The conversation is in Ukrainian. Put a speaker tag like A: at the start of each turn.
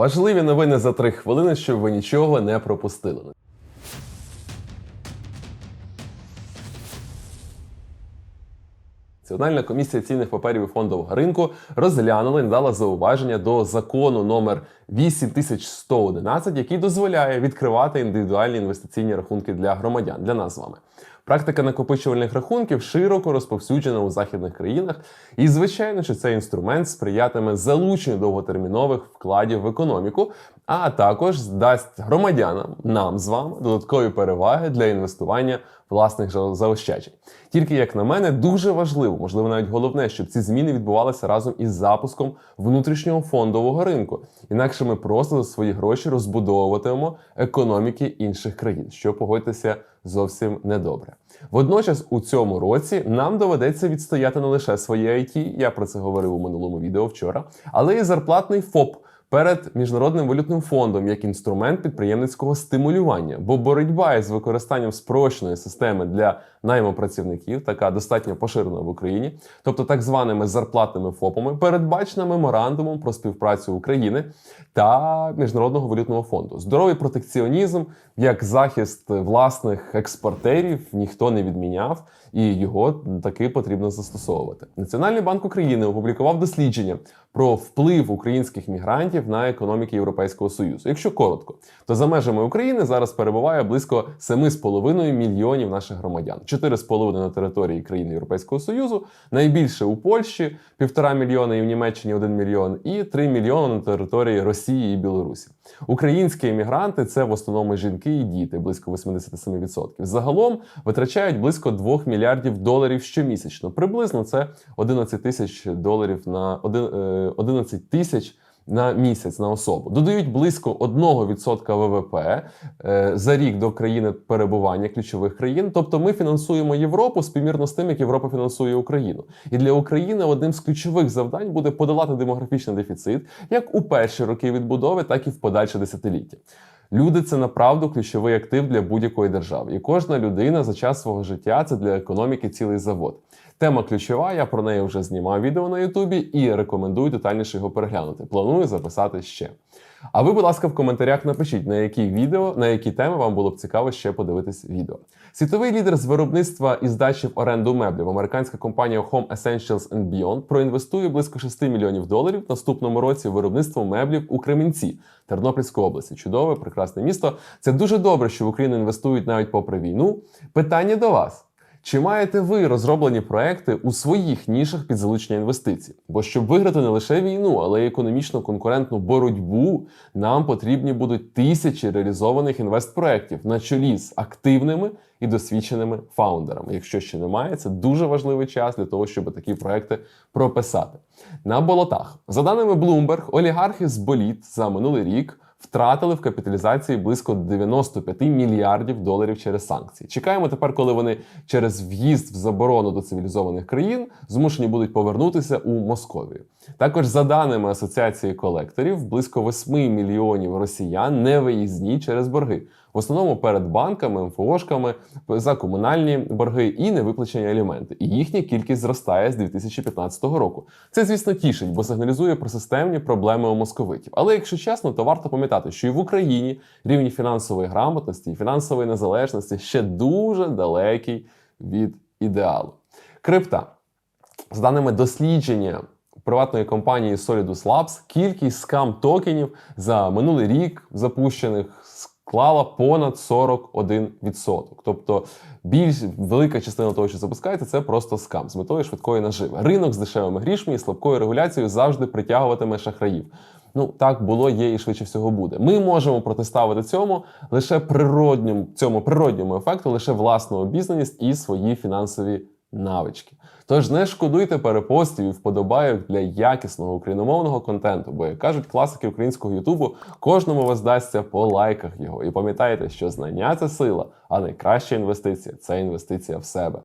A: Важливі новини за три хвилини, щоб ви нічого не пропустили. Національна комісія цінних паперів і фондового ринку розглянула і надала зауваження до закону номер 8111, який дозволяє відкривати індивідуальні інвестиційні рахунки для громадян для нас з вами. Практика накопичувальних рахунків широко розповсюджена у західних країнах, і звичайно, що цей інструмент сприятиме залученню довготермінових вкладів в економіку, а також дасть громадянам нам з вами додаткові переваги для інвестування власних заощаджень. Тільки як на мене, дуже важливо, можливо, навіть головне, щоб ці зміни відбувалися разом із запуском внутрішнього фондового ринку. Інакше ми просто за свої гроші розбудовуватимемо економіки інших країн, що погодьтеся зовсім недобре. Водночас у цьому році нам доведеться відстояти не лише своє IT, я про це говорив у минулому відео вчора, але й зарплатний ФОП перед міжнародним валютним фондом як інструмент підприємницького стимулювання, бо боротьба із використанням спрощеної системи для найму працівників, така достатньо поширена в Україні, тобто так званими зарплатними ФОПами, передбачена меморандумом про співпрацю України та міжнародного валютного фонду. Здоровий протекціонізм як захист власних експортерів ніхто не відміняв, і його таки потрібно застосовувати. Національний банк України опублікував дослідження про вплив українських мігрантів на економіки Європейського союзу. Якщо коротко, то за межами України зараз перебуває близько 7,5 мільйонів наших громадян, 4,5 на території країн Європейського союзу, найбільше у Польщі, 1,5 мільйона і в Німеччині 1 мільйон, і 3 мільйони на території Росії і Білорусі. Українські емігранти це в основному жінки і діти, близько 87%. Загалом витрачають близько 2 мільярдів доларів щомісячно. Приблизно це 11 тисяч доларів на один- е, 11 тисяч. На місяць на особу додають близько 1% ВВП е, за рік до країни перебування ключових країн. Тобто ми фінансуємо Європу співмірно з тим, як Європа фінансує Україну. І для України одним з ключових завдань буде подолати демографічний дефіцит як у перші роки відбудови, так і в подальше десятиліття. Люди це направду ключовий актив для будь-якої держави, і кожна людина за час свого життя це для економіки цілий завод. Тема ключова, я про неї вже знімав відео на Ютубі і рекомендую детальніше його переглянути. Планую записати ще. А ви, будь ласка, в коментарях напишіть, на які відео, на які теми вам було б цікаво ще подивитись відео. Світовий лідер з виробництва і здачі в оренду меблів, американська компанія Home Essentials and Beyond проінвестує близько 6 мільйонів доларів в наступному році виробництво меблів у Кременці, Тернопільської області. Чудове, прекрасне місто. Це дуже добре, що в Україну інвестують навіть попри війну. Питання до вас. Чи маєте ви розроблені проекти у своїх нішах під залучення інвестицій? Бо щоб виграти не лише війну, але й економічно конкурентну боротьбу, нам потрібні будуть тисячі реалізованих інвестпроєктів на чолі з активними і досвідченими фаундерами. Якщо ще немає, це дуже важливий час для того, щоб такі проекти прописати. На болотах, за даними Bloomberg, олігархи з боліт за минулий рік втратили в капіталізації близько 95 мільярдів доларів через санкції. Чекаємо тепер, коли вони через в'їзд в заборону до цивілізованих країн змушені будуть повернутися у Московію. Також за даними асоціації колекторів, близько 8 мільйонів росіян не виїзні через борги. В основному перед банками, МФОшками за комунальні борги і невиплачені аліменти. І їхня кількість зростає з 2015 року. Це, звісно, тішить, бо сигналізує про системні проблеми у московитів. Але якщо чесно, то варто пам'ятати, що і в Україні рівень фінансової грамотності і фінансової незалежності ще дуже далекий від ідеалу. Крипта. За даними дослідження приватної компанії Solidus Labs, кількість скам токенів за минулий рік запущених склала понад 41%. Тобто більш велика частина того, що запускається, це просто скам з метою швидкої наживи. Ринок з дешевими грішми і слабкою регуляцією завжди притягуватиме шахраїв. Ну так було, є і швидше всього буде. Ми можемо протиставити цьому лише природньому цьому природньому ефекту, лише власну обізнаність і свої фінансові навички. Тож не шкодуйте перепостів і вподобайок для якісного україномовного контенту, бо як кажуть класики українського Ютубу, кожному воздасться по лайках його. І пам'ятайте, що знання це сила, а найкраща інвестиція це інвестиція в себе.